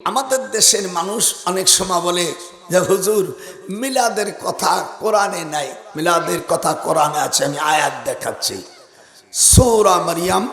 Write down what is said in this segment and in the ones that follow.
আমাদের দেশের মানুষ অনেক সময় বলে যে, হুজুর, মিলাদের কথা কোরআনে নাই। মিলাদের কথা কোরআনে আছে, আমি আয়াত দেখাচ্ছি। সৌরা মারিয়াম,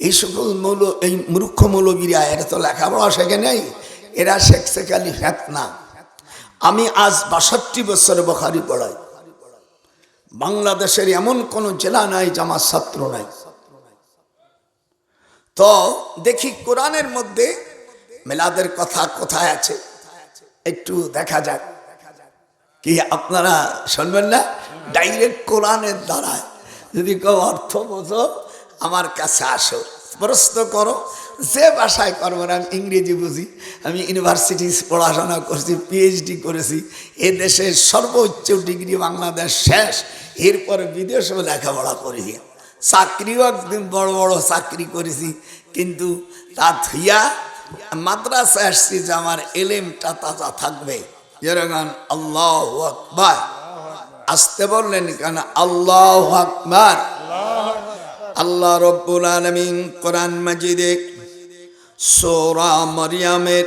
এই সকল মৌল, এই মূর্খ মৌলগিরি এরা তো লেখাপড়া শেখে নেই, এরা শেখছে খালি ফেতনা। আমি আজ বাষট্টি বছর বখারি পড়াই। বাংলাদেশের এমন কোন জেলা নাই যে আমার ছাত্র নাই। তো দেখি কোরআনের মধ্যে মেলাদের কথা কোথায় আছে? একটু দেখা যাক। কি আপনারা শুনবেন না? ডাইরেক্ট কোরআনের দ্বারায়। যদি কেউ অর্থ বোঝো, আমার কাছে আসো। প্রশ্ন করো, যে ভাষায় করব না, আমি ইংরেজি বুঝি, আমি ইউনিভার্সিটি পড়াশোনা করছি পিএইচডি করেছি, এ দেশের সর্বোচ্চ ডিগ্রি বাংলাদেশ শেষ, এরপরে বিদেশেও লেখাপড়া করেছি চাকরিও একদিন বড় বড় চাকরি করেছি, কিন্তু তা থুইয়া মাদ্রাসা আসছি যে আমার এলেমটা তাজা থাকবে। যেরকম আল্লাহ আকবার। আসতে বললেন কেন? আল্লাহ আকবার। আল্লাহ রব্বুল আলমিন কোরআন মাজিদে সোরা মরিয়ামের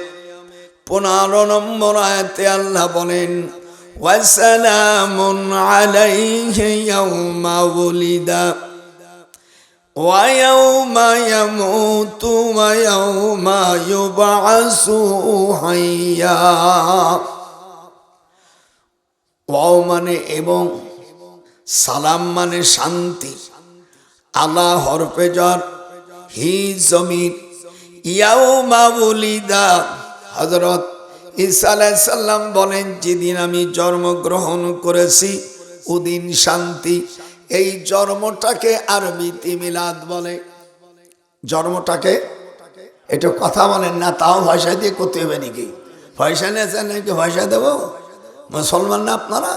পনেরো নম্বর আয়াতে আল্লাহ বলেন, ওয়াসালামুন আলাইহি ইয়াউমা ওলিদা ويوم يموت ويوم يبعث حيا ওয়াও মানে এবং সালাম মানে শান্তি আলা হরফে জর হি জমির ইয়াও মাবুলিদা হজরত ঈসা আলাইসাল্লাম বলেন যেদিন আমি জন্মগ্রহণ করেছি ওদিন শান্তি এই জন্মটাকে আরবিতে মিলাদ বলে। জন্মটাকে? এটা কথা বলেন না, তাও পয়সা দিয়ে করতে হবে নাকি? পয়সা নিয়েছেন নাকি পয়সা দেবো? মুসলমান না আপনারা?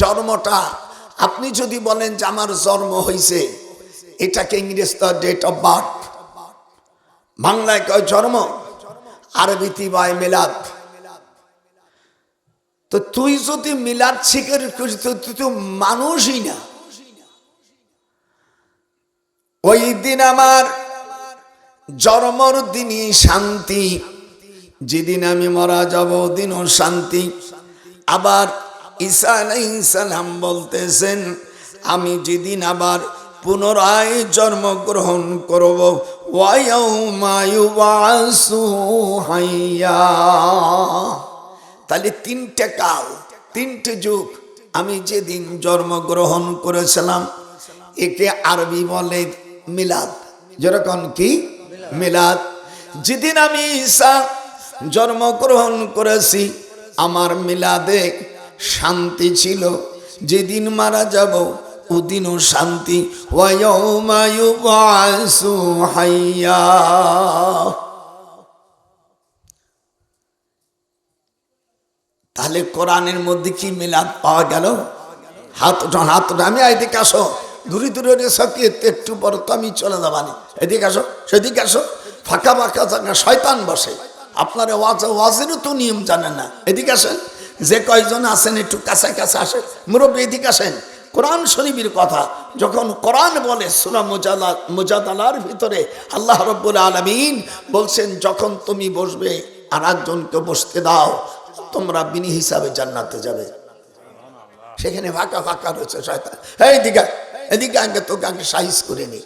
জন্মটা, আপনি যদি বলেন যে আমার জন্ম হয়েছে এটাকে ইংরেজ তো ডেট অফ বার্থ বাংলায় কয় জন্ম? আরবিতি বাই মিলাদ। তো তুই যদি মিলাদ স্বীকার করিস তুই তো মানুষই না। ওই দিন আমার জন্মর দিনই শান্তি। যেদিন আমি মারা যাব, দিনও শান্তি। আবার ঈসা আলাইসালাম বলতেছেন, আমি যেদিন আবার পুনরায় জন্মগ্রহণ করব হাইয়া। তাহলে তিনটে কাল, তিনটে যুগ আমি যেদিন জন্মগ্রহণ করেছিলাম, একে আরবি বলে মিলাদ। যেরকম কি? মিলাদ। যেদিন আমি ঈসা জন্মগ্রহণ করেছি, আমার মিলাদে শান্তি ছিল। যেদিন মারা যাব, ওদিনও শান্তি। তাহলে কোরআনের মধ্যে কি মিলাদ পাওয়া গেল? হাত উঠান হাত উঠান। আমি এদিকে আসো। দূরে দূরে সকিয়ে একটু বড় তো আমি চলে যাবানি। এদিকে আসো, সেদিকে আসো। ফাঁকা ফাঁকা জায়গা শয়তান বসে। আপনারা ওয়াজ, ওয়াজেরও তো নিয়ম জানেন না। এদিকে আসেন, যে কয়জন আছেন একটু কাছে কাছে আসে মুরব্বী, এদিকে আসেন। কোরআন শরীফের কথা, যখন কোরআন বলে সুরা মোজালা, মোজাদালার ভিতরে আল্লাহ রব্বুল আলমিন বলছেন, যখন তুমি বসবে আর একজনকে বসতে দাও, তোমরা বিনি হিসাবে জান্নাতে যাবে। সেখানে ফাঁকা ফাঁকা রয়েছে শয়তান। এই দিকে এদিকে আগে তোকে আগে সাইজ করে নি।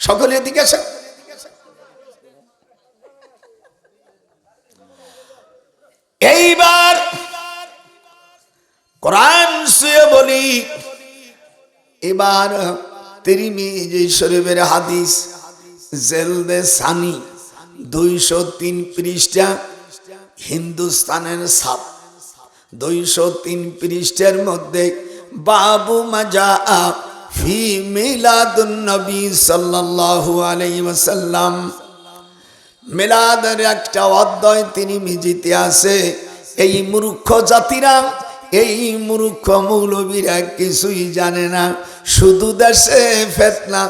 সকলে এদিকে আসে এইবার কোরআন শুয়ে বলি, এবার তেরিমি যে শরীফের হাদিস, জেলদে সানি, দুইশো তিন পৃষ্ঠা, হিন্দুস্তানের সাপ, দুইশো তিন পৃষ্ঠের মধ্যে বাবু মাজা ফি মিলাদুন নবী সাল্লাল্লাহু আলাইহি ওয়াসাল্লাম। মিলাদের একটা অধ্যায় তিনি মিজিতে আছে, এই মূর্খ জাতিরা, এই মূর্খ মৌলবীরা কিছুই জানে না, শুধু দেশে ফেতনা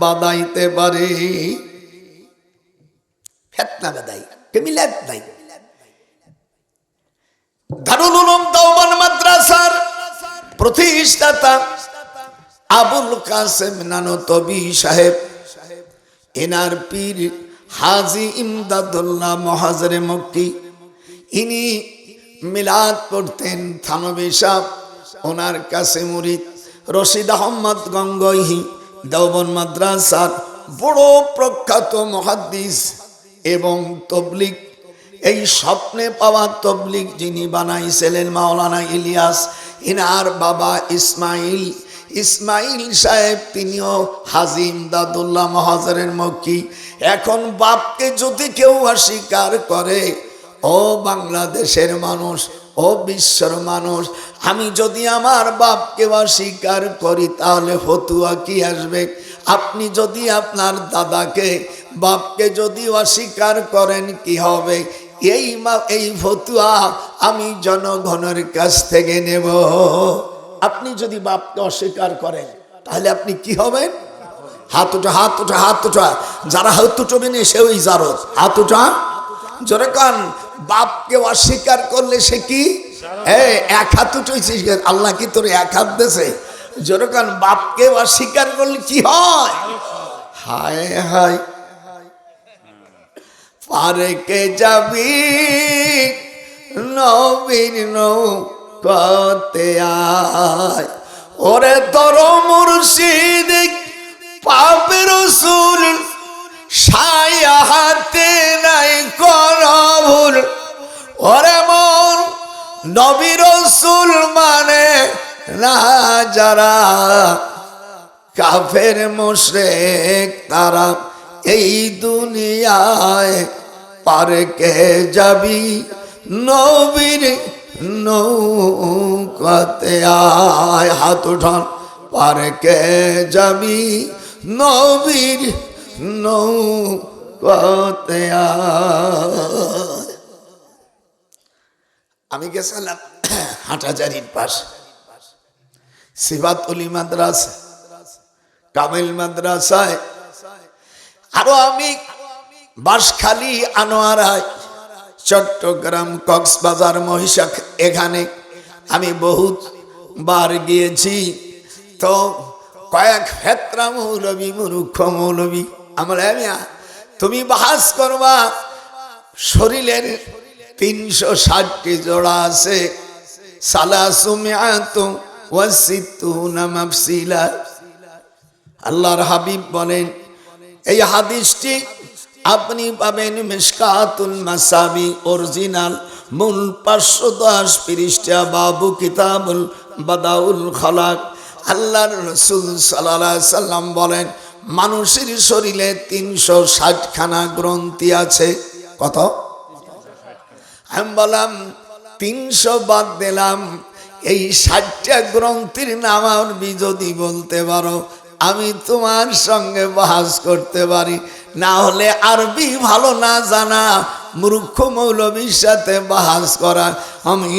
বাদাইতে পারে। ফেতনা বাদাই মিলাদ নাই? দারুল উলুম মাদ্রাসার প্রতিষ্ঠাতা আবুল কাসেম নানো তবি সাহেব। এনার পীর হাজি ইমদাদুল্লাহ মহাজরে মক্কি ইনি মিলাদ পড়তেন থানবী সাহ। ওনার কাছে মুরিদ রশিদ আহমদ গঙ্গহি দেওবন মাদ্রাসার বড় প্রখ্যাত মহাদ্দিস এবং তবলিক এই স্বপ্নে পাওয়া তবলিক যিনি বানাইছিলেন মাওলানা ইলিয়াস ইনার বাবা ইসমাইল। ইসমাইল সাহেব, তিনিও হাজিম দাদুল্লাহ মহাজারের মক্কি। এখন বাপকে যদি কেউ অস্বীকার করে, ও বাংলাদেশের মানুষ, ও বিশ্বর মানুষ, আমি যদি আমার বাপকে অস্বীকার করি, তাহলে ফতুয়া কি আসবে? আপনি যদি আপনার দাদাকে বাপকে যদি অস্বীকার করেন, কি হবে? এই মা, এই ফতুয়া আমি জনগণের কাছ থেকে নেব। আপনি যদি বাপকে অস্বীকার করেন, তাহলে আপনি কি হবেন? হাত উঠা হাত উঠা হাত উঠা। যারা হাত উঠবে না সে ওই জারত হাত উঠা। জোরে কান, বাপকে অস্বীকার করলে সে কি? এই এক হাত উঠেছে আল্লাহ কি তোর এক হাত দেছে জোরে কান, বাপকে অস্বীকার করলে কি হয়? হায় হায়। পারেকে যাবি? নবীন নৌকতে আয়। ওরে তর মুর্শিদ পাপের রসুল সায়া হাতে নাই করবুল ওরে মন নবী রসুল মানে না যারা কাফের, মোশরেক তারা এই দুনিয়ায় পারকে যাবি নবীর নৌকাতে আয় হাত উঠান। পারকে যাবি নবীর নৌকাতে আমি গেছিলাম হাটাজারির পাশ। সিবাতলি মাদ্রাসা, কামিল মাদ্রাসায়। আরও আমি বাঁশখালী, আনোয়ারায়, চট্টগ্রাম, কক্সবাজার, মহিষাক, এখানে আমি বহুত বার গিয়েছি। তো কয়েক ফেত্রা মৌলবী মুরুক্ষ মৌলবী আমরা মিয়া, তুমি বাহাস করবা। শরীরের তিনশো ষাটটি জোড়া আছে। আল্লাহর হাবিব বলেন, এই হাদিসটি আপনি পাবেন মিসকাতুল মাসাবি অরিজিনাল মূল পাঁচশো দশ পৃষ্ঠা বাবু কিতাবুল বাদাউল খলাক। আল্লাহর রসুল সাল্লাহ সাল্লাম বলেন, মানুষের শরীরে তিনশো ষাটখানা গ্রন্থি আছে। কত? আমি বললাম, তিনশো বাদ দিলাম। এই ষাটটা গ্রন্থির নাম আমি যদি বলতে পারো। আমি তোমার সঙ্গে বাহাস করতে পারি। না হলে আরবি ভালো না জানা, মূর্খ মৌলবীর সাথে বাহাস করা। আমি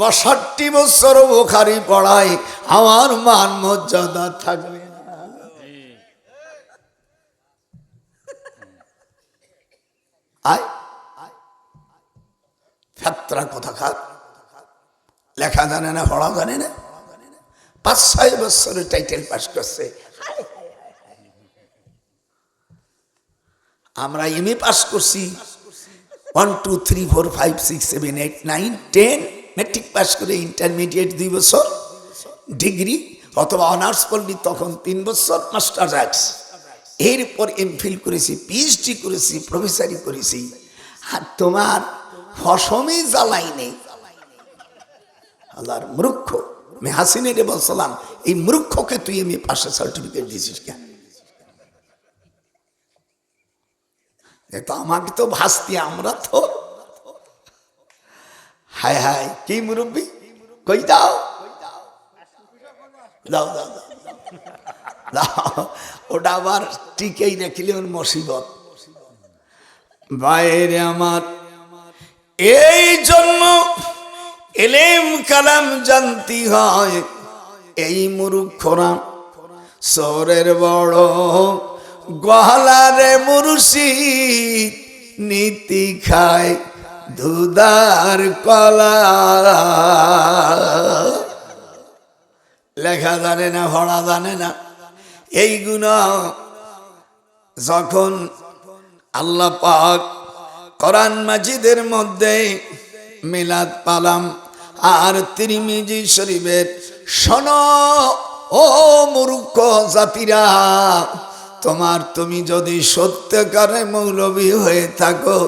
বাষট্টি বছর বোখারি পড়াই, আমার মান মর্যাদা থাকবে আয় কোথাকার? লেখা জানে না, পড়া জানে না? পাঁচ ছয় বছরের টাইটেল পাস করছে। আমরা এম এ পাস করছি। One two three four five six seven eight nine ten matric pass করে ইন্টারমিডিয়েট দুই বছর। ডিগ্রি অথবা অনার্স পড়লি তখন তিন বছর মাস্টার আর্টস এরপর এমফিল করেছি পিএইচডি করেছি প্রফেসারি করেছি। আর তোমার ফসমে জ্বালাই নেই। আল্লাহর মূর্খ। আমি হাসিনের বলছিলাম, এই মূর্খকে তুই আমি পাশে সার্টিফিকেট দিয়েছিস কেন? তো আমাকে তো ভাসতি, আমরা তো। হায় হায়, কি মুরব্বী? কই দাও দাও দাও দাও ওটা আবার টিকেই রাখিলে ওর মুসিবত। বাইরে আমার এই জন্য এলেম কালাম জানতি হয়, এই মূর্খরা সরের বড় গহলারে মুরুষি নীতি খায় দুদার কলা। লেখা জানে না, ভরা জানে না। এইগুলো যখন আল্লাহ পাক কোরআন মাজিদের মধ্যে মিলাদ পালাম আর তিরিমিজি শরীফের শোন, ও মূর্খ জাতিরা তোমার তুমি যদি সত্যকারে মৌলবী হয়ে থাকো,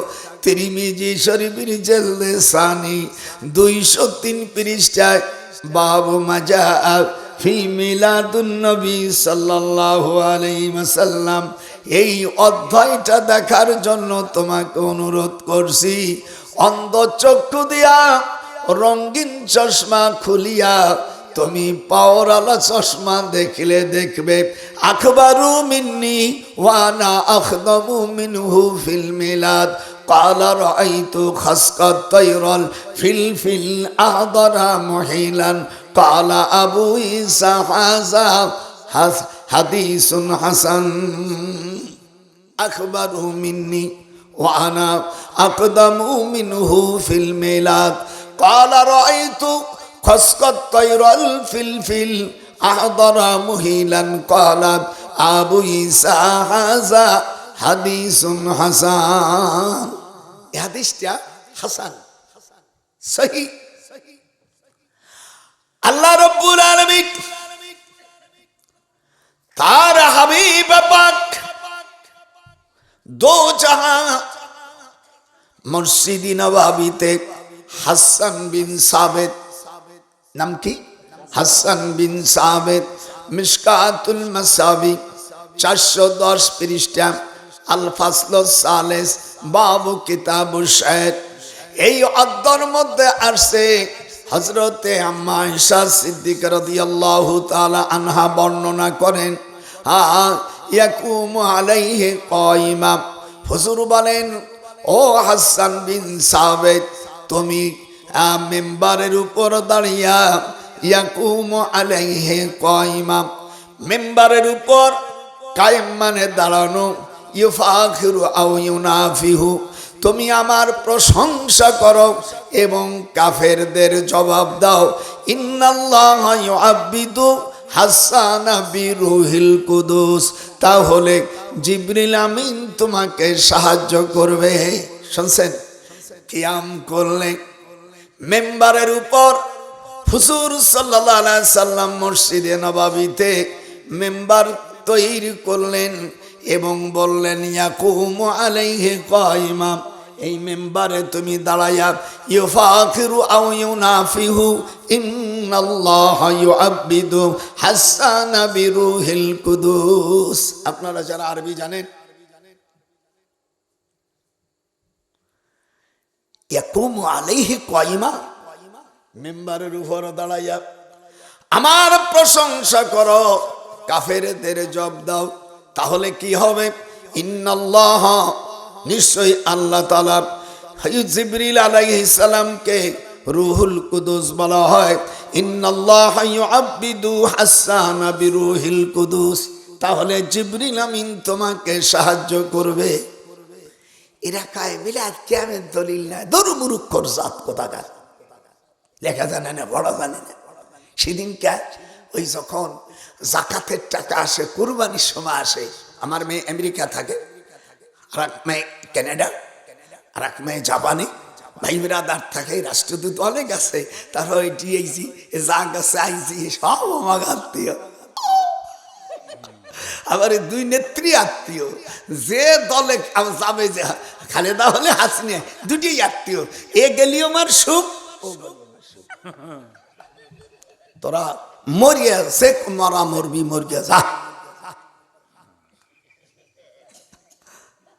তিরিমিজি শরীফের জেলদে সানি দুইশো তিন পৃষ্ঠায় বাবু মাজা ফি মিলাদুন নবী সাল্লাল্লাহু আলাইহি এই অধ্যায়টা দেখার জন্য তোমাকে অনুরোধ করছি, অন্ধ চক্ষু দিয়া, রঙিন চশমা খুলিয়া তুমি পাওয়ারালা চশমা দেখলে দেখবে আখবারু মিন্নি ওয়ানা আখদমু মিনহু ফিল মিলাদ قال رأيت خسق الطير في الفل أحضر محيلا قال أبو عيسى هذا حديث حسن أخبره مني وأنا أقدم منه في الميلاد قال رأيت খসকত তৈরল ফিলফিল, আহদরা মুহিলান কলাত, আবু ইসা হাজা, হাদিসুন হাসান। এ হাদিসটা হাসান। সহি। আল্লাহ রব্বুল আলমিক তার হাবিব পাক দো জাহা মসজিদি নবাবিতে হাসান বিন সাবেদ নাম কি? হাসান বিন সাবেদ মিসকাতুল মাসাবি, চারশো দশ পৃষ্ঠা আল ফাসল সালেস, বাবু কিতাব শেখ এই অদ্দর মধ্যে আসছে হজরতে আম্মা ঈশা সিদ্দিক রাদিয়াল্লাহু তাআলা আনহা বর্ণনা করেন, হা ইয়াকুম আলাইহি কাইমা হুজুর বলেন, ও হাসান বিন সাবেদ, তুমি মেম্বারের উপর দাঁড়িয়া ইয়াকুম আলাইহি কাইমা মেম্বারের উপর কায়েম মানে দাঁড়ানো। ইউফাখিরু আও ইউনাফিহু। তুমি আমার প্রশংসা করো এবং কাফেরদের জবাব দাও। ইন্নাল্লাহ ইউআব্বিদু হাসান বিরুহিল কুদুস। তাহলে জিবরিল আমিন তোমাকে সাহায্য করবে। শুনছেন? কিয়াম করলে মেম্বারের উপর হুজুর আলাইহি সাল্লাম মসজিদে নবাবিতে মেম্বার তৈরি করলেন এবং বললেন, ইয়াকুম আলাইহি কাইমা এই মেম্বারে তুমি দাঁড়াইয়া, ইউফাখিরু আও ইউনাফিহু, ইন্নাল্লাহ ইউআব্বিদু হাসান বিরুহিল কুদুস আপনারা যারা আরবি জানেন ইয়াকুম আলাইহি কাইমা মেম্বারের উপর দাঁড়াইয়া আমার প্রশংসা করো। কাফেরদের জব দাও তাহলে কি হবে? ইন্নাল্লাহ নিশ্চয়ই আল্লাহ তালা জিবরিল আলাইহিস সালামকে রুহুল কুদুস বলা হয়। ইন্নাল্লাহ ইউআব্বিদু হাসান বিরুহিল কুদুস। তাহলে জিবরিল আমিন তোমাকে সাহায্য করবে। এরা কায় মিলাদ কেমন দলিল না দরু মুরুক্ষর জাত কোথাকার। লেখা জানে না বড় জানে না। সেদিন কে ওই যখন জাকাতের টাকা আসে, কুরবানির সময় আসে, আমার মেয়ে আমেরিকা থাকে, আর এক মেয়ে ক্যানাডা আর এক মেয়ে জাপানে, ভাই বিরাদার থাকে, রাষ্ট্রদূত অনেক আছে তারপর ওই ডিএইজি যা গেছে আইজি সব আমার আত্মীয়। এই দুই নেত্রী আত্মীয়। যে দলে যাবে যে খালেদা হলে হাসিনে দুটি আত্মীয়। এ আমার গেল আমার সুখ। তোরা মরিয়া সে মরা মরবি, মরিয়া যা।